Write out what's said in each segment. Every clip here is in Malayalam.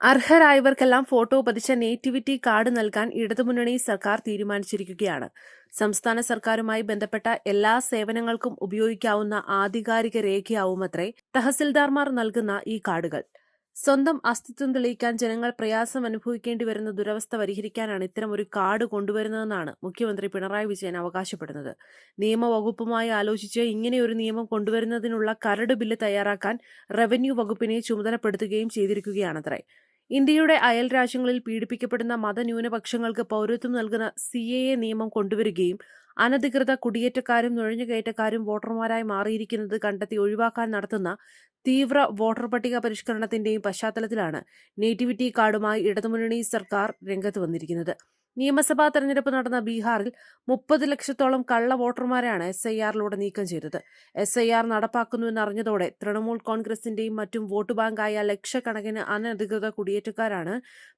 അർഹരായവർക്കെല്ലാം ഫോട്ടോ പതിച്ച നേറ്റിവിറ്റി കാർഡ് നൽകാൻ ഇടതുമുന്നണി സർക്കാർ തീരുമാനിച്ചിരിക്കുകയാണ്. സംസ്ഥാന സർക്കാരുമായി ബന്ധപ്പെട്ട എല്ലാ സേവനങ്ങൾക്കും ഉപയോഗിക്കാവുന്ന ആധികാരിക രേഖയാവുമത്രേ തഹസിൽദാർമാർ നൽകുന്ന ഈ കാർഡുകൾ. സ്വന്തം അസ്തിത്വം തെളിയിക്കാൻ ജനങ്ങൾ പ്രയാസം അനുഭവിക്കേണ്ടി വരുന്ന ദുരവസ്ഥ പരിഹരിക്കാനാണ് ഇത്തരം ഒരു കാർഡ് കൊണ്ടുവരുന്നതെന്നാണ് മുഖ്യമന്ത്രി പിണറായി വിജയൻ അവകാശപ്പെടുന്നത്. നിയമവകുപ്പുമായി ആലോചിച്ച് ഇങ്ങനെയൊരു നിയമം കൊണ്ടുവരുന്നതിനുള്ള കരട് ബില്ല് തയ്യാറാക്കാൻ റവന്യൂ വകുപ്പിനെ ചുമതലപ്പെടുത്തുകയും ചെയ്തിരിക്കുകയാണത്രേ. ഇന്ത്യയുടെ അയൽ രാജ്യങ്ങളിൽ പീഡിപ്പിക്കപ്പെടുന്ന മതന്യൂനപക്ഷങ്ങൾക്ക് പൗരത്വം നൽകുന്ന സി എ എ നിയമം കൊണ്ടുവരികയും അനധികൃത കുടിയേറ്റക്കാരും നുഴഞ്ഞുകയറ്റക്കാരും വോട്ടർമാരായി മാറിയിരിക്കുന്നത് കണ്ടെത്തി ഒഴിവാക്കാൻ നടത്തുന്ന തീവ്ര വോട്ടർ പട്ടിക പരിഷ്കരണത്തിന്റെയും പശ്ചാത്തലത്തിലാണ് നേറ്റിവിറ്റി കാർഡുമായി ഇടതുമുന്നണി സർക്കാർ രംഗത്ത് വന്നിരിക്കുന്നത്. നിയമസഭാ തെരഞ്ഞെടുപ്പ് നടന്ന ബീഹാറിൽ മുപ്പത് ലക്ഷത്തോളം കള്ള വോട്ടർമാരെയാണ് എസ് ഐ ആറിലൂടെ നീക്കം ചെയ്തത്. എസ് ഐ ആർ നടപ്പാക്കുന്നുവെന്നറിഞ്ഞതോടെ തൃണമൂൽ കോൺഗ്രസിന്റെയും മറ്റും വോട്ട് ബാങ്കായ ലക്ഷക്കണക്കിന് അനധികൃത കുടിയേറ്റക്കാരാണ്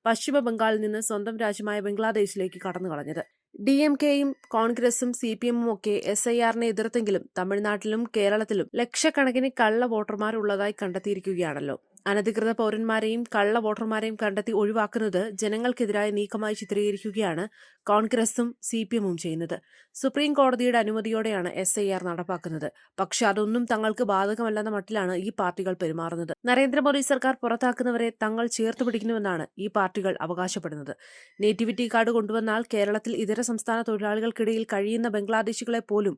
പശ്ചിമ ബംഗാളിൽ നിന്ന് സ്വന്തം രാജ്യമായ ബംഗ്ലാദേശിലേക്ക് കടന്നു കളഞ്ഞത്. ഡി എം കെയും കോൺഗ്രസും സി പി എമ്മും ഒക്കെ എസ് ഐ ആറിനെ എതിർത്തെങ്കിലും തമിഴ്നാട്ടിലും കേരളത്തിലും ലക്ഷക്കണക്കിന് കള്ള വോട്ടർമാരുള്ളതായി കണ്ടെത്തിയിരിക്കുകയാണല്ലോ. അനധികൃത പൗരന്മാരെയും കള്ള വോട്ടർമാരെയും കണ്ടെത്തി ഒഴിവാക്കുന്നത് ജനങ്ങൾക്കെതിരായ നീക്കമായി ചിത്രീകരിക്കുകയാണ് കോൺഗ്രസും സി പി എമ്മും ചെയ്യുന്നത്. സുപ്രീം കോടതിയുടെ അനുമതിയോടെയാണ് എസ് ഐ ആർ നടപ്പാക്കുന്നത്. പക്ഷെ അതൊന്നും തങ്ങൾക്ക് ബാധകമല്ലെന്ന മട്ടിലാണ് ഈ പാർട്ടികൾ പെരുമാറുന്നത്. നരേന്ദ്രമോദി സർക്കാർ പുറത്താക്കുന്നവരെ തങ്ങൾ ചേർത്ത് പിടിക്കുന്നുവെന്നാണ് ഈ പാർട്ടികൾ അവകാശപ്പെടുന്നത്. നേറ്റിവിറ്റി കാർഡ് കൊണ്ടുവന്നാൽ കേരളത്തിൽ ഇതര സംസ്ഥാന തൊഴിലാളികൾക്കിടയിൽ കഴിയുന്ന ബംഗ്ലാദേശികളെ പോലും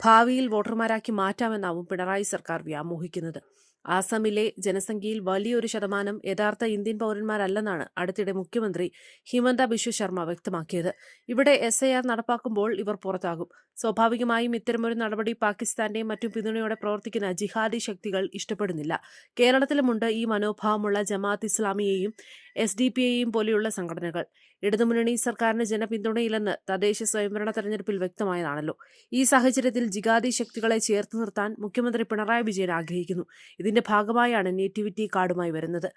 ഭാവിയിൽ വോട്ടർമാരാക്കി മാറ്റാമെന്നാവും പിണറായി സർക്കാർ വ്യാമോഹിക്കുന്നത്. ആസാമിലെ ജനസംഖ്യയിൽ വലിയൊരു ശതമാനം യഥാർത്ഥ ഇന്ത്യൻ പൗരന്മാരല്ലെന്നാണ് അടുത്തിടെ മുഖ്യമന്ത്രി ഹിമന്ത ബിശ്വ ശർമ്മ വ്യക്തമാക്കിയത്. ഇവിടെ എസ് ഐ ആർ നടപ്പാക്കുമ്പോൾ ഇവർ പുറത്താകും. സ്വാഭാവികമായും ഇത്തരമൊരു നടപടി പാകിസ്ഥാന്റെയും മറ്റും പിന്തുണയോടെ പ്രവർത്തിക്കുന്ന ജിഹാദി ശക്തികൾ ഇഷ്ടപ്പെടുന്നില്ല. കേരളത്തിലുമുണ്ട് ഈ മനോഭാവമുള്ള ജമാഅത്ത് ഇസ്ലാമിയെയും എസ് ഡി പോലെയുള്ള സംഘടനകൾ. ഇടതുമുന്നണി സർക്കാരിന് ജനപിന്തുണയില്ലെന്ന് തദ്ദേശ സ്വയംഭരണ തെരഞ്ഞെടുപ്പിൽ വ്യക്തമായതാണല്ലോ. ഈ സാഹചര്യത്തിൽ ജിഗാദി ശക്തികളെ ചേർത്ത് നിർത്താൻ മുഖ്യമന്ത്രി പിണറായി വിജയൻ ആഗ്രഹിക്കുന്നു. ഇതിന്റെ ഭാഗമായാണ് നേറ്റിവിറ്റി കാർഡുമായി വരുന്നത്.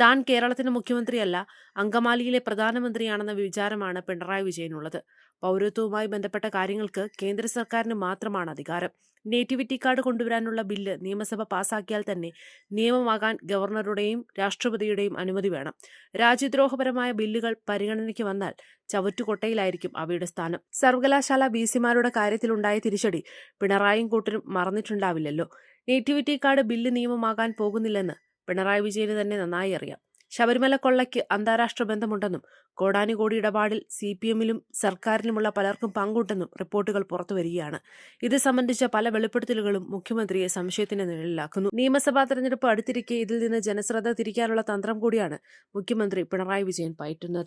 താൻ കേരളത്തിന്റെ മുഖ്യമന്ത്രിയല്ല അങ്കമാലിയിലെ പ്രധാനമന്ത്രിയാണെന്ന വിചാരമാണ് പിണറായി വിജയനുള്ളത്. പൗരത്വവുമായി ബന്ധപ്പെട്ട കാര്യങ്ങൾക്ക് കേന്ദ്ര സർക്കാരിന് മാത്രമാണ് അധികാരം. നേറ്റിവിറ്റി കാർഡ് കൊണ്ടുവരാനുള്ള ബില്ല് നിയമസഭ പാസാക്കിയാൽ തന്നെ നിയമമാകാൻ ഗവർണറുടെയും രാഷ്ട്രപതിയുടെയും അനുമതി വേണം. രാജ്യദ്രോഹപരമായ ബില്ലുകൾ പരിഗണനയ്ക്ക് വന്നാൽ ചവറ്റുകൊട്ടയിലായിരിക്കും അവയുടെ സ്ഥാനം. സർവകലാശാല ബി സിമാരുടെ കാര്യത്തിലുണ്ടായ തിരിച്ചടി പിണറായിയും കൂട്ടരും മറന്നിട്ടുണ്ടാവില്ലല്ലോ. നേറ്റിവിറ്റി കാർഡ് ബില്ല് നിയമമാകാൻ പോകുന്നില്ലെന്ന് പിണറായി വിജയന് തന്നെ നന്നായി അറിയാം. ശബരിമല കൊള്ളയ്ക്ക് അന്താരാഷ്ട്ര ബന്ധമുണ്ടെന്നും കോടാനുകോടി ഇടപാടിൽ സി പി എമ്മിലും സർക്കാരിലുമുള്ള പലർക്കും പങ്കുണ്ടെന്നും റിപ്പോർട്ടുകൾ പുറത്തുവരികയാണ് ഇത് സംബന്ധിച്ച പല വെളിപ്പെടുത്തലുകളും മുഖ്യമന്ത്രിയെ സംശയത്തിന്റെ നിഴലിലാക്കുന്നു. നിയമസഭാ തെരഞ്ഞെടുപ്പ് അടുത്തിരിക്കെ ഇതിൽ നിന്ന് ജനശ്രദ്ധ തിരിക്കാനുള്ള തന്ത്രം കൂടിയാണ് മുഖ്യമന്ത്രി പിണറായി വിജയൻ പയറ്റുന്നത്.